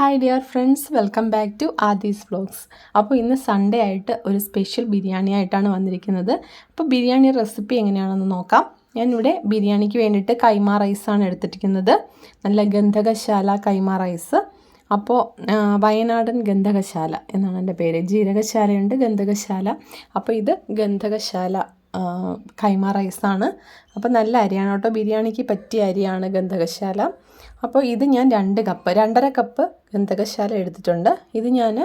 Hi dear friends welcome back to Aadhi's vlogs അപ്പോൾ ഇന്ന് Sunday ആയിട്ട് ഒരു സ്പെഷ്യൽ ബിരിയാണി ആയിട്ടാണ് വന്നിരിക്കുന്നത്. അപ്പോൾ ബിരിയാണി റെസിപ്പി എങ്ങനെയാണെന്ന് നോക്കാം. ഞാനിവിടെ ബിരിയാണിക്ക് വേണ്ടിയിട്ട് കൈമ റൈസാണ് എടുത്തിരിക്കുന്നത്. നല്ല ഗന്ധകശാല കൈമ റൈസ് അപ്പോൾ വയനാടൻ ഗന്ധകശാല എന്നാണ് എന്റെ പേര്. ജീരകശാലയുണ്ട് ഗന്ധകശാല. അപ്പോൾ ഇത് ഗന്ധകശാല കൈമ റൈസാണ് അപ്പോൾ നല്ല അരിയാണ് കേട്ടോ. ബിരിയാണിക്ക് പറ്റിയ അരിയാണ് ഗന്ധകശാല. അപ്പോൾ ഇത് ഞാൻ രണ്ട് കപ്പ് രണ്ടര കപ്പ് ഗന്ധകശാല എടുത്തിട്ടുണ്ട്. ഇത് ഞാൻ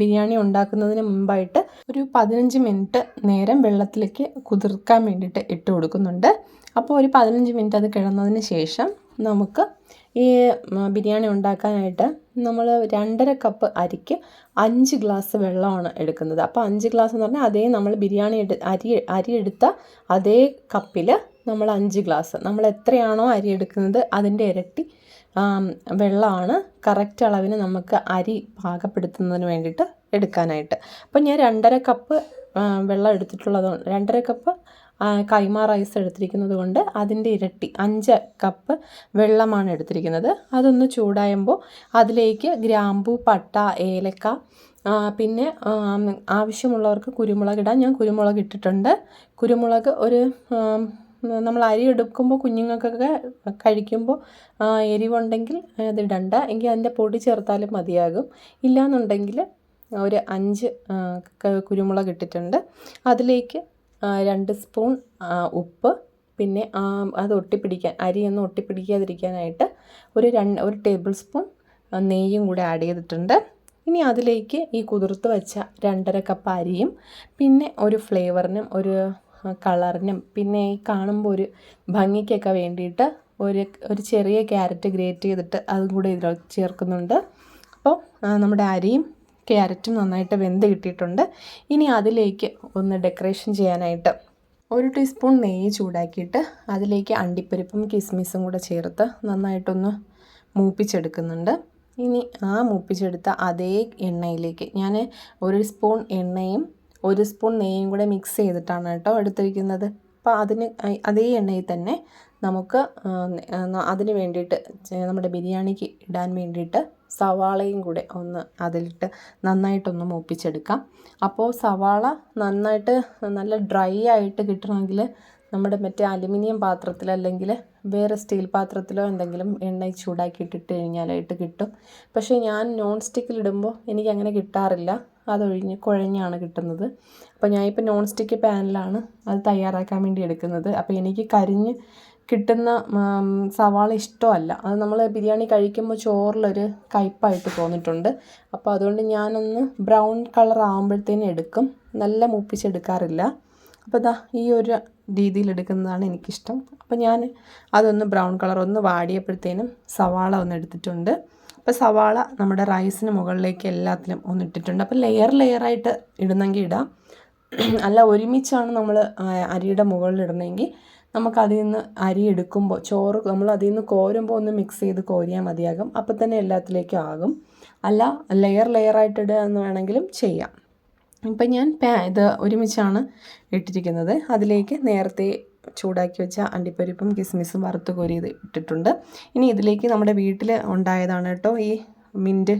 ബിരിയാണി ഉണ്ടാക്കുന്നതിന് മുമ്പായിട്ട് ഒരു പതിനഞ്ച് മിനിറ്റ് നേരം വെള്ളത്തിലേക്ക് കുതിർക്കാൻ വേണ്ടിയിട്ട് ഇട്ട് കൊടുക്കുന്നുണ്ട്. അപ്പോൾ ഒരു പതിനഞ്ച് മിനിറ്റ് അത് കിടന്നതിന് ശേഷം നമുക്ക് ഈ ബിരിയാണി ഉണ്ടാക്കാനായിട്ട് നമ്മൾ രണ്ടര കപ്പ് അരിക്ക് അഞ്ച് ഗ്ലാസ് വെള്ളമാണ് എടുക്കുന്നത്. അപ്പോൾ അഞ്ച് ഗ്ലാസ് എന്ന് പറഞ്ഞാൽ അതേ നമ്മൾ ബിരിയാണി എടു അരി അരി എടുത്ത അതേ കപ്പിൽ നമ്മൾ അഞ്ച് ഗ്ലാസ്. നമ്മൾ എത്രയാണോ അരി എടുക്കുന്നത് അതിന്റെ ഇരട്ടി വെള്ളമാണ് കറക്റ്റ് അളവിന് നമുക്ക് അരി പാകപ്പെടുത്തുന്നതിന് വേണ്ടിയിട്ട് എടുക്കാനായിട്ട്. അപ്പോൾ ഞാൻ രണ്ടര കപ്പ് വെള്ളം എടുത്തിട്ടുള്ളത് രണ്ടര കപ്പ് കൈമാ റൈസ് എടുത്തിരിക്കുന്നത് കൊണ്ട് അതിന്റെ ഇരട്ടി അഞ്ച് കപ്പ് വെള്ളമാണ് എടുത്തിരിക്കുന്നത്. അതൊന്ന് ചൂടായുമ്പോൾ അതിലേക്ക് ഗ്രാമ്പൂ പട്ട ഏലക്ക പിന്നെ ആവശ്യമുള്ളവർക്ക് കുരുമുളക് ഞാൻ കുരുമുളക് ഇട്ടിട്ടുണ്ട്. കുരുമുളക് ഒരു നമ്മൾ അരി എടുക്കുമ്പോൾ കുഞ്ഞുങ്ങൾക്കൊക്കെ കഴിക്കുമ്പോൾ എരിവുണ്ടെങ്കിൽ എരിവുണ്ടെങ്കിൽ ഇടണ്ട എങ്കിൽ അതിന്റെ പൊടി ചേർത്താലും മതിയാകും. ഇല്ലാന്നുണ്ടെങ്കിൽ ഒരു അഞ്ച് കുരുമുളക് ഇട്ടിട്ടുണ്ട്. അതിലേക്ക് രണ്ട് സ്പൂൺ ഉപ്പ് പിന്നെ അത് ഒട്ടിപ്പിടിക്കാൻ അരിയൊന്നും ഒട്ടിപ്പിടിക്കാതിരിക്കാനായിട്ട് ഒരു രണ്ട് ഒരു ടേബിൾ സ്പൂൺ നെയ്യും കൂടെ ആഡ് ചെയ്തിട്ടുണ്ട്. ഇനി അതിലേക്ക് ഈ കുതിർത്ത് വെച്ച രണ്ടര കപ്പ് അരിയും പിന്നെ ഒരു ഫ്ലേവറിനും ഒരു കളറിനും പിന്നെ ഈ കാണുമ്പോൾ ഒരു ഭംഗിക്കൊക്കെ വേണ്ടിയിട്ട് ഒരു ഒരു ചെറിയ ക്യാരറ്റ് ഗ്രേറ്റ് ചെയ്തിട്ട് അതും കൂടെ ഇതിൽ ചേർക്കുന്നുണ്ട്. അപ്പോൾ നമ്മുടെ അരിയും ക്യാരറ്റും നന്നായിട്ട് വെന്ത് കിട്ടിയിട്ടുണ്ട്. ഇനി അതിലേക്ക് ഒന്ന് ഡെക്കറേഷൻ ചെയ്യാനായിട്ട് ഒരു ടീസ്പൂൺ നെയ്യ് ചൂടാക്കിയിട്ട് അതിലേക്ക് അണ്ടിപ്പരിപ്പും കിസ്മിസും കൂടെ ചേർത്ത് നന്നായിട്ടൊന്ന് മൂപ്പിച്ചെടുക്കുന്നുണ്ട്. ഇനി ആ മൂപ്പിച്ചെടുത്ത അതേ എണ്ണയിലേക്ക് ഞാൻ ഒരു സ്പൂൺ എണ്ണയും ഒരു സ്പൂൺ നെയ്യും കൂടെ മിക്സ് ചെയ്തിട്ടാണ് കേട്ടോ എടുത്തിരിക്കുന്നത്. അപ്പോൾ അതിന് അതേ എണ്ണയിൽ തന്നെ നമുക്ക് അതിന് വേണ്ടിയിട്ട് നമ്മുടെ ബിരിയാണിക്ക് ഇടാൻ വേണ്ടിയിട്ട് സവാളയും കൂടെ ഒന്ന് അതിലിട്ട് നന്നായിട്ടൊന്ന് മൂപ്പിച്ചെടുക്കാം. അപ്പോൾ സവാള നന്നായിട്ട് നല്ല ഡ്രൈ ആയിട്ട് കിട്ടണമെങ്കിൽ നമ്മുടെ മറ്റേ അലുമിനിയം പാത്രത്തിൽ അല്ലെങ്കിൽ വേറെ സ്റ്റീൽ പാത്രത്തിലോ എന്തെങ്കിലും എണ്ണ ചൂടാക്കിയിട്ടിട്ട് കഴിഞ്ഞാലായിട്ട് കിട്ടും. പക്ഷേ ഞാൻ നോൺ സ്റ്റിക്കിലിടുമ്പോൾ എനിക്ക് അങ്ങനെ കിട്ടാറില്ല. അതൊഴിഞ്ഞ് കുഴഞ്ഞാണ് കിട്ടുന്നത്. അപ്പോൾ ഞാൻ ഇപ്പോൾ നോൺ സ്റ്റിക്ക് പാനിലാണ് അത് തയ്യാറാക്കാൻ വേണ്ടി എടുക്കുന്നത്. അപ്പോൾ എനിക്ക് കരിഞ്ഞ് കിട്ടുന്ന സവാള ഇഷ്ടമല്ല. അത് നമ്മൾ ബിരിയാണി കഴിക്കുമ്പോൾ ചോറിലൊരു കയ്പായിട്ട് തോന്നിയിട്ടുണ്ട്. അപ്പോൾ അതുകൊണ്ട് ഞാനൊന്ന് ബ്രൗൺ കളർ ആകുമ്പോഴത്തേനും എടുക്കും. നല്ല മൂപ്പിച്ചെടുക്കാറില്ല. അപ്പോൾ ഇതാ ഈ ഒരു രീതിയിൽ എടുക്കുന്നതാണ് എനിക്കിഷ്ടം. അപ്പോൾ ഞാൻ അതൊന്ന് ബ്രൗൺ കളർ ഒന്ന് വാടിയപ്പോഴത്തേനും സവാള ഒന്ന് എടുത്തിട്ടുണ്ട്. അപ്പോൾ സവാള നമ്മുടെ റൈസിന് മുകളിലേക്ക് എല്ലാത്തിലും ഒന്ന് ഇട്ടിട്ടുണ്ട്. അപ്പോൾ ലെയർ ലെയറായിട്ട് ഇടുന്നെങ്കിൽ ഇടാം. അല്ല ഒരുമിച്ചാണ് നമ്മൾ അരിയുടെ മുകളിൽ ഇടണമെങ്കിൽ നമുക്ക് അതിൽ നിന്ന് അരി എടുക്കുമ്പോൾ ചോറ് നമ്മൾ അതിൽ നിന്ന് കോരുമ്പോൾ ഒന്ന് മിക്സ് ചെയ്ത് കോരിയാൽ മതിയാകും. അപ്പോൾ തന്നെ എല്ലാത്തിലേക്കും ആകും. അല്ല ലെയർ ലെയറായിട്ട് ഇടുക എന്ന് വേണമെങ്കിലും ചെയ്യാം. ഇപ്പം ഞാൻ പാ ഇത് ഒരുമിച്ചാണ് ഇട്ടിരിക്കുന്നത്. അതിലേക്ക് നേരത്തെ ചൂടാക്കി വെച്ച അണ്ടിപ്പരിപ്പും കിസ്മിസും വറുത്ത് കോരിയത് ഇട്ടിട്ടുണ്ട്. ഇനി ഇതിലേക്ക് നമ്മുടെ വീട്ടിൽ ഉണ്ടായതാണ് കേട്ടോ ഈ മിന്റ്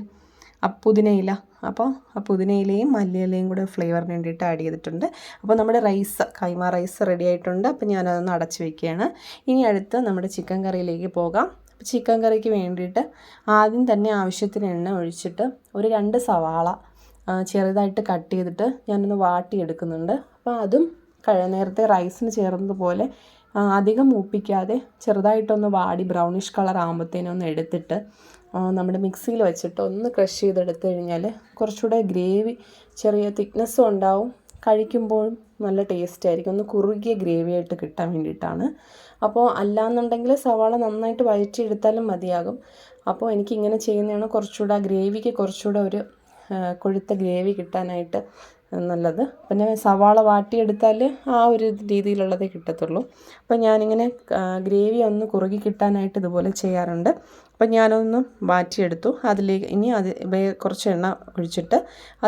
അപ്പുതിനയില പുതിനയില. അപ്പോൾ ആ പുതിനയിലയും മല്ലിയിലയും കൂടെ ഫ്ലേവറിന് വേണ്ടിയിട്ട് ആഡ് ചെയ്തിട്ടുണ്ട്. അപ്പോൾ നമ്മുടെ റൈസ് കൈമ റൈസ് റെഡി ആയിട്ടുണ്ട്. അപ്പോൾ ഞാനതൊന്ന് അടച്ചു വയ്ക്കുകയാണ് ഇനി അടുത്ത് നമ്മുടെ ചിക്കൻ കറിയിലേക്ക് പോകാം. ചിക്കൻ കറിക്ക് വേണ്ടിയിട്ട് ആദ്യം തന്നെ ആവശ്യത്തിന് എണ്ണ ഒഴിച്ചിട്ട് ഒരു രണ്ട് സവാള ചെറുതായിട്ട് കട്ട് ചെയ്തിട്ട് ഞാനൊന്ന് വാട്ടിയെടുക്കുന്നുണ്ട്. അപ്പോൾ അതും നേരത്തെ റൈസിന് ചേർന്നതുപോലെ അധികം മൂപ്പിക്കാതെ ചെറുതായിട്ടൊന്ന് വാടി ബ്രൗണിഷ് കളർ ആകുമ്പോഴത്തേനും ഒന്ന് എടുത്തിട്ട് നമ്മുടെ മിക്സിയിൽ വെച്ചിട്ട് ഒന്ന് ക്രഷ് ചെയ്തെടുത്ത് കഴിഞ്ഞാൽ കുറച്ചുകൂടെ ഗ്രേവി ചെറിയ തിക്നെസ്സും ഉണ്ടാവും. കഴിക്കുമ്പോഴും നല്ല ടേസ്റ്റ് ആയിരിക്കും. ഒന്ന് കുറുകിയ ഗ്രേവി ആയിട്ട് കിട്ടാൻ വേണ്ടിയിട്ടാണ്. അപ്പോൾ അല്ലാന്നുണ്ടെങ്കിൽ സവാള നന്നായിട്ട് വഴറ്റി എടുത്താലും മതിയാകും. അപ്പോൾ എനിക്കിങ്ങനെ ചെയ്യുന്നതാണ് കുറച്ചുകൂടെ ഗ്രേവിക്ക് കുറച്ചുകൂടെ ഒരു കൊഴുത്ത ഗ്രേവി കിട്ടാനായിട്ട് നല്ലത്. പിന്നെ സവാള വാട്ടിയെടുത്താൽ ആ ഒരു രീതിയിലുള്ളതേ കിട്ടത്തുള്ളൂ. അപ്പോൾ ഞാനിങ്ങനെ ഗ്രേവി ഒന്ന് കുറുകി കിട്ടാനായിട്ട് ഇതുപോലെ ചെയ്യാറുണ്ട്. അപ്പം ഞാനൊന്ന് വാറ്റിയെടുത്തു. അതിലേക്ക് ഇനി അത് കുറച്ച് എണ്ണ ഒഴിച്ചിട്ട്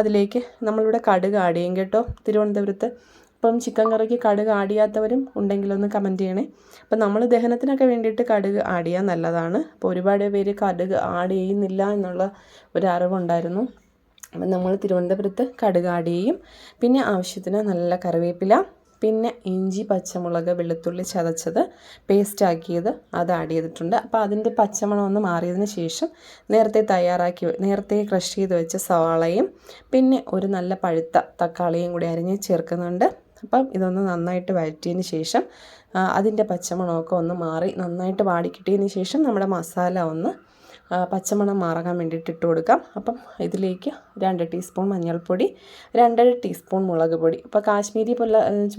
അതിലേക്ക് നമ്മളിവിടെ കടുക് ആഡ് ചെയ്യും കേട്ടോ. തിരുവനന്തപുരത്ത് ഇപ്പം ചിക്കൻ കറിക്ക് കടുക് ആടിയാത്തവരും ഉണ്ടെങ്കിലൊന്ന് കമന്റ് ചെയ്യണേ. അപ്പം നമ്മൾ ദഹനത്തിനൊക്കെ വേണ്ടിയിട്ട് കടുക് ചെയ്യാൻ നല്ലതാണ്. അപ്പോൾ ഒരുപാട് പേര് കടുക് ആഡ് ചെയ്യുന്നില്ല എന്നുള്ള ഒരു അറിവുണ്ടായിരുന്നു. അപ്പം നമ്മൾ തിരുവനന്തപുരത്ത് കടുകാടിയും പിന്നെ ആവശ്യത്തിന് നല്ല കറിവേപ്പില പിന്നെ ഇഞ്ചി പച്ചമുളക് വെളുത്തുള്ളി ചതച്ചത് പേസ്റ്റാക്കിയത് അത് ആഡ് ചെയ്തിട്ടുണ്ട്. അപ്പോൾ അതിന്റെ പച്ചമണം ഒന്ന് മാറിയതിന് ശേഷം നേരത്തെ തയ്യാറാക്കി നേരത്തെ ക്രഷ് ചെയ്ത് വെച്ച സവാളയും പിന്നെ ഒരു നല്ല പഴുത്ത തക്കാളിയും കൂടി അരിഞ്ഞ് ചേർക്കുന്നുണ്ട്. അപ്പം ഇതൊന്ന് നന്നായിട്ട് വഴറ്റിയതിന് ശേഷം അതിന്റെ പച്ചമണമൊക്കെ ഒന്ന് മാറി നന്നായിട്ട് വാടിക്കിട്ടിയതിന് ശേഷം നമ്മുടെ മസാല ഒന്ന് പച്ചമണം മാറാൻ വേണ്ടിയിട്ട് ഇട്ട് കൊടുക്കാം. അപ്പം ഇതിലേക്ക് രണ്ട് ടീസ്പൂൺ മഞ്ഞൾപ്പൊടി രണ്ടര ടീസ്പൂൺ മുളക് പൊടി. ഇപ്പം കാശ്മീരി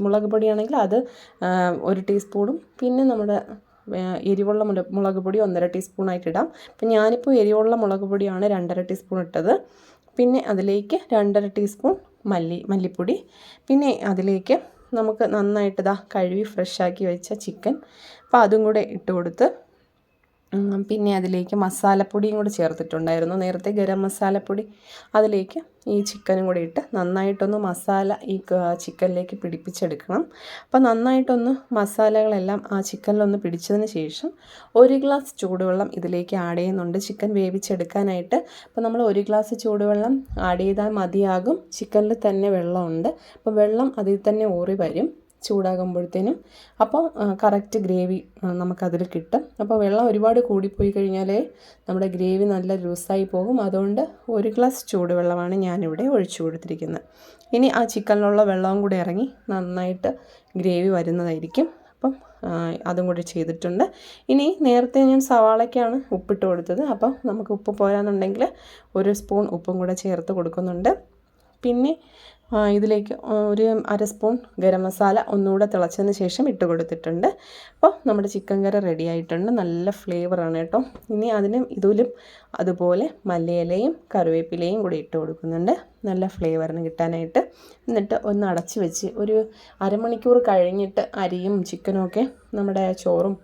മുളക് പൊടിയാണെങ്കിൽ അത് ഒരു ടീസ്പൂണും പിന്നെ നമ്മുടെ എരിവുള്ള മുല മുളക് പൊടി ഒന്നര ടീസ്പൂണായിട്ട് ഇടാം. അപ്പം ഞാനിപ്പോൾ എരിവുള്ള മുളക് പൊടിയാണ് രണ്ടര ടീസ്പൂൺ ഇട്ടത്. പിന്നെ അതിലേക്ക് രണ്ടര ടീസ്പൂൺ മല്ലി മല്ലിപ്പൊടി. പിന്നെ അതിലേക്ക് നമുക്ക് നന്നായിട്ട് ഇതാ കഴുകി ഫ്രഷാക്കി വെച്ച ചിക്കൻ. അപ്പോൾ അതും കൂടെ ഇട്ട് കൊടുത്ത് പിന്നെ അതിലേക്ക് മസാലപ്പൊടിയും കൂടി ചേർത്തിട്ടുണ്ടായിരുന്നു. നേരത്തെ ഗരം മസാലപ്പൊടി. അതിലേക്ക് ഈ ചിക്കനും കൂടി ഇട്ട് നന്നായിട്ടൊന്ന് മസാല ഈ ചിക്കനിലേക്ക് പിടിപ്പിച്ചെടുക്കണം. അപ്പോൾ നന്നായിട്ടൊന്ന് മസാലകളെല്ലാം ആ ചിക്കനിലൊന്ന് പിടിച്ചതിന് ശേഷം ഒരു ഗ്ലാസ് ചൂടുവെള്ളം ഇതിലേക്ക് ആഡ് ചെയ്യുന്നുണ്ട്. ചിക്കൻ വേവിച്ചെടുക്കാനായിട്ട്. അപ്പോൾ നമ്മൾ ഒരു ഗ്ലാസ് ചൂടുവെള്ളം ആഡ് ചെയ്താൽ മതിയാകും. ചിക്കനിൽ തന്നെ വെള്ളമുണ്ട്. അപ്പോൾ വെള്ളം അതിൽ തന്നെ ഊറി വരും. ചൂടാകുമ്പോഴത്തേനും അപ്പോൾ കറക്റ്റ് ഗ്രേവി നമുക്കതിൽ കിട്ടും. അപ്പോൾ വെള്ളം ഒരുപാട് കൂടിപ്പോയി കഴിഞ്ഞാലേ നമ്മുടെ ഗ്രേവി നല്ല ലൂസായി പോകും. അതുകൊണ്ട് ഒരു ഗ്ലാസ് ചൂടുവെള്ളമാണ് ഞാനിവിടെ ഒഴിച്ചു കൊടുത്തിരിക്കുന്നത്. ഇനി ആ ചിക്കനിലുള്ള വെള്ളവും കൂടി ഇറങ്ങി നന്നായിട്ട് ഗ്രേവി വരുന്നതായിരിക്കും. അപ്പം അതും കൂടി ചെയ്തിട്ടുണ്ട്. ഇനി നേരത്തെ ഞാൻ സവാളയ്ക്കാണ് ഉപ്പിട്ട് കൊടുത്തത്. അപ്പം നമുക്ക് ഉപ്പ് പോരാന്നുണ്ടെങ്കിൽ ഒരു സ്പൂൺ ഉപ്പും കൂടെ ചേർത്ത് കൊടുക്കുന്നുണ്ട്. പിന്നെ ഇതിലേക്ക് ഒരു അര സ്പൂൺ ഗരം മസാല ഒന്നുകൂടെ തിളച്ചതിന് ശേഷം ഇട്ട് കൊടുത്തിട്ടുണ്ട്. അപ്പോൾ നമ്മുടെ ചിക്കൻ കറി റെഡി ആയിട്ടുണ്ട്. നല്ല ഫ്ലേവറാണ് കേട്ടോ. ഇനി അതിന് ഇതിലും അതുപോലെ മല്ലിയിലയും കറിവേപ്പിലയും കൂടി ഇട്ട് കൊടുക്കുന്നുണ്ട്. നല്ല ഫ്ലേവറിന് കിട്ടാനായിട്ട്. എന്നിട്ട് ഒന്ന് അടച്ച് വെച്ച് ഒരു അരമണിക്കൂർ കഴിഞ്ഞിട്ട് അരിയും ചിക്കനും ഒക്കെ നമ്മുടെ ചോറും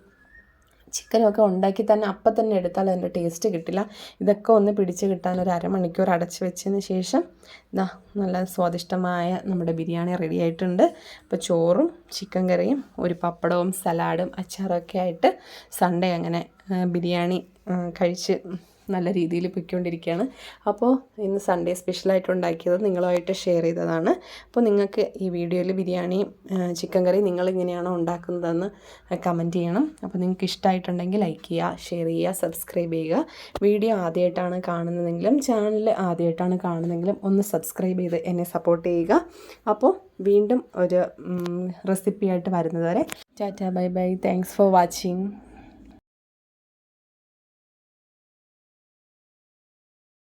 ചിക്കനൊക്കെ ഉണ്ടാക്കി തന്നെ അപ്പം തന്നെ എടുത്താൽ അതിന്റെ ടേസ്റ്റ് കിട്ടില്ല. ഇതൊക്കെ ഒന്ന് പിടിച്ച് കിട്ടാൻ ഒരു അരമണിക്കൂർ അടച്ച് വെച്ചതിന് ശേഷം ഇതാ നല്ല സ്വാദിഷ്ടമായ നമ്മുടെ ബിരിയാണി റെഡി ആയിട്ടുണ്ട്. അപ്പോൾ ചോറും ചിക്കൻ കറിയും ഒരു പപ്പടവും സലാഡും അച്ചാറൊക്കെ ആയിട്ട് സൺഡേ അങ്ങനെ ബിരിയാണി കഴിച്ച് നല്ല രീതിയിൽ പൊയ്ക്കൊണ്ടിരിക്കുകയാണ്. അപ്പോൾ ഇന്ന് സൺഡേ സ്പെഷ്യലായിട്ട് ഉണ്ടാക്കിയത് നിങ്ങളുമായിട്ട് ഷെയർ ചെയ്തതാണ്. അപ്പോൾ നിങ്ങൾക്ക് ഈ വീഡിയോയിൽ ബിരിയാണി ചിക്കൻ കറി നിങ്ങൾ ഇങ്ങനെയാണോ ഉണ്ടാക്കുന്നതെന്ന് കമന്റ് ചെയ്യണം. അപ്പോൾ നിങ്ങൾക്ക് ഇഷ്ടമായിട്ടുണ്ടെങ്കിൽ ലൈക്ക് ചെയ്യുക ഷെയർ ചെയ്യുക സബ്സ്ക്രൈബ് ചെയ്യുക. വീഡിയോ ആദ്യമായിട്ടാണ് കാണുന്നതെങ്കിലും ചാനൽ ആദ്യമായിട്ടാണ് കാണുന്നതെങ്കിലും ഒന്ന് സബ്സ്ക്രൈബ് ചെയ്ത് എന്നെ സപ്പോർട്ട് ചെയ്യുക. അപ്പോൾ വീണ്ടും ഒരു റെസിപ്പിയായിട്ട് വരുന്നതുവരെ ta-ta bye bye. Thanks for watching